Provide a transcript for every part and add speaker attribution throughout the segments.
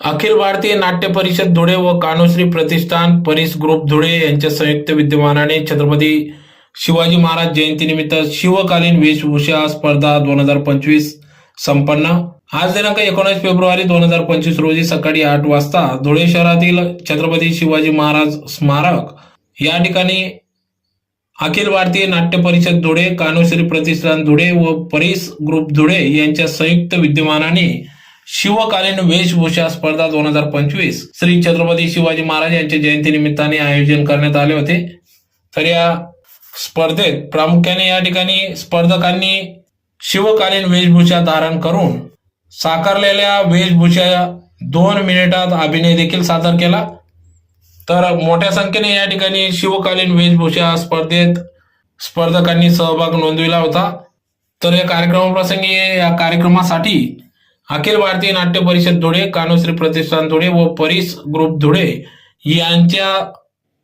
Speaker 1: अखिल भारतीय नाट्य परिषद धुळे व कानोश्री प्रतिष्ठान परिस ग्रुप धुळे यांच्या संयुक्त विद्यमानाने छत्रपती शिवाजी महाराज जयंतीनिमित्त शिवकालीन वेशभूषा स्पर्धा दोन हजार पंचवीस संपन्न. आज दिनांक एकोणीस फेब्रुवारी दोन हजार पंचवीस रोजी सकाळी आठ वाजता धुळे शहरातील छत्रपती शिवाजी महाराज स्मारक या ठिकाणी अखिल भारतीय नाट्य परिषद धुळे कानोश्री प्रतिष्ठान धुळे व परिस ग्रुप धुळे यांच्या संयुक्त विद्यमानाने शिवकालीन वेशभूषा स्पर्धा दोन हजार पंचवीस श्री छत्रपती शिवाजी महाराज यांच्या जयंती निमित्ताने आयोजन करण्यात आले होते. तर या स्पर्धेत प्रामुख्याने या ठिकाणी स्पर्धकांनी शिवकालीन वेशभूषा धारण करून साकारलेल्या वेशभूषा दोन मिनिटात अभिनय देखील सादर केला. तर मोठ्या संख्येने या ठिकाणी शिवकालीन वेशभूषा स्पर्धेत स्पर्धकांनी सहभाग नोंदविला होता. तर या कार्यक्रमाप्रसंगी या कार्यक्रमासाठी अखिल भारतीय नाट्य परिषद धुळे कानुश्री प्रतिष्ठान धुळे व परिस ग्रुप धुळे यांच्या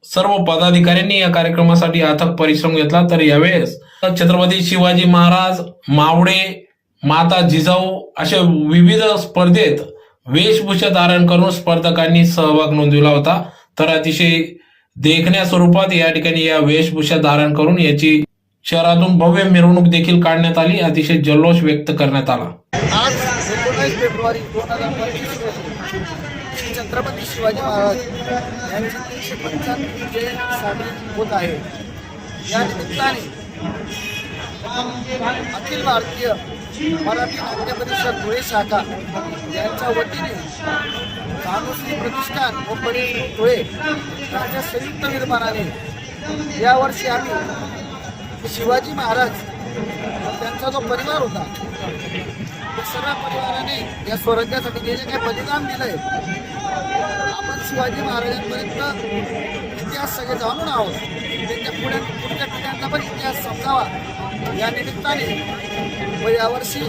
Speaker 1: सर्व पदाधिकाऱ्यांनी या कार्यक्रमासाठी अथक परिश्रम घेतला. तर यावेळेस छत्रपती शिवाजी महाराज मावडे माता जिजाऊ अशा विविध स्पर्धेत वेशभूषा धारण करून स्पर्धकांनी सहभाग नोंदविला होता. तर अतिशय देखण्या स्वरूपात या ठिकाणी या वेशभूषा धारण करून याची शहरातून भव्य मिरवणूक देखील काढण्यात आली. अतिशय जल्लोष व्यक्त करण्यात आला.
Speaker 2: सत्तावीस फेब्रुवारी दोन हजार पंचवीस रोजी श्री छत्रपती शिवाजी महाराज यांची तीनशे पंच्याण्णव जयंती साजरी होत आहे. या निमित्ताने अखिल भारतीय मराठी नाट्य परिषद धुळे शाखा यांच्या वतीने कानुश्री प्रतिष्ठान व परिषद धुळे यांच्या संयुक्त निर्माणाने यावर्षी आम्ही शिवाजी महाराज त्यांचा जो परिवार होता त्या सर्व परिवाराने या स्वराज्यासाठी जे जे काही बलिदान दिलंय आपण शिवाजी महाराजांपर्यंत इतिहास सगळे जाणून आहोत. त्यांच्या पुढे पुढच्या ठिकाणचा पण इतिहास समजावा. या निमित्ताने व यावर्षी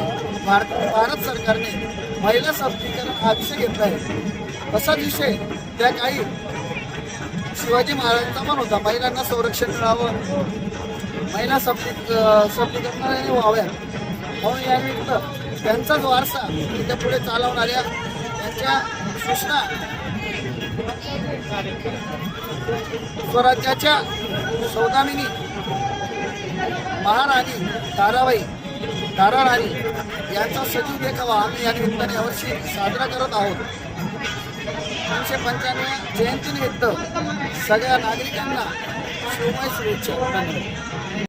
Speaker 2: भारत भारत सरकारने महिला सबलीकरण हा विषय घेतला आहे असाच विषय त्या काही शिवाजी महाराजांचा पण होता. महिलांना संरक्षण मिळावं. महिला सबली सबलीकरणाने व्हाव्या. म्हणून यानिमित्त त्यांचाच वारसा तिथे पुढे चालवणाऱ्या त्यांच्या सूचना स्वराज्याच्या सौदामिनी महाराणी ताराबाई ताराराणी यांचा सजीव देखावा आम्ही या निमित्ताने यावर्षी साजरा करत आहोत. तीनशे पंच्याण्णव जयंतीनिमित्त सगळ्या नागरिकांना 障害数を超過の